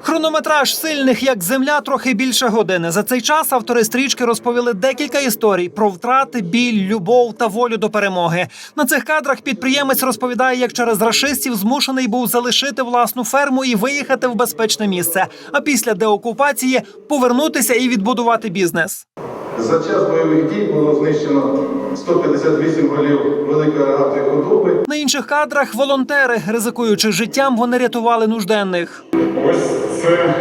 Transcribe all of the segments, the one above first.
Хронометраж сильних як земля трохи більше години. За цей час автори стрічки розповіли декілька історій про втрати, біль, любов та волю до перемоги. На цих кадрах підприємець розповідає, як через рашистів змушений був залишити власну ферму і виїхати в безпечне місце. А після деокупації повернутися і відбудувати бізнес. За час бойових дій було знищено 158 голів великої рогатої худоби. На інших кадрах волонтери, ризикуючи життям, вони рятували нужденних. Ось це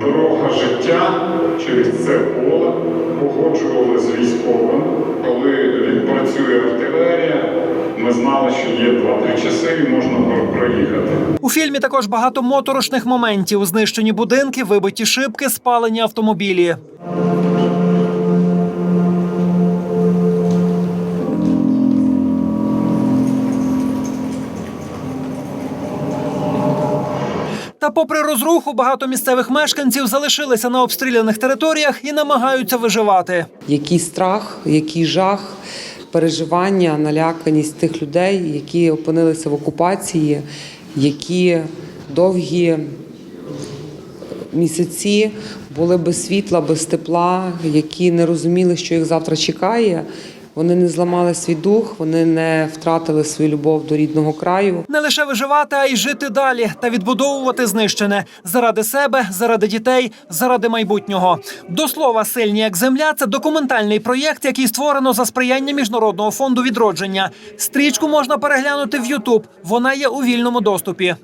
дорога життя через це поле. Погоджували з військовим. Коли відпрацює артилерія, ми знали, що є 2-3 часи і можна проїхати. У фільмі також багато моторошних моментів: знищені будинки, вибиті шибки, спалені автомобілі. Та, попри розруху, багато місцевих мешканців залишилися на обстріляних територіях і намагаються виживати. який страх, який жах, переживання, наляканість тих людей, які опинилися в окупації, які довгі місяці були без світла, без тепла, які не розуміли, що їх завтра чекає. Вони не зламали свій дух, вони не втратили свою любов до рідного краю. Не лише виживати, а й жити далі та відбудовувати знищене заради себе, заради дітей, заради майбутнього. До слова, сильні як земля це документальний проєкт, який створено за сприяння міжнародного фонду відродження. Стрічку можна переглянути в Ютуб. Вона є у вільному доступі.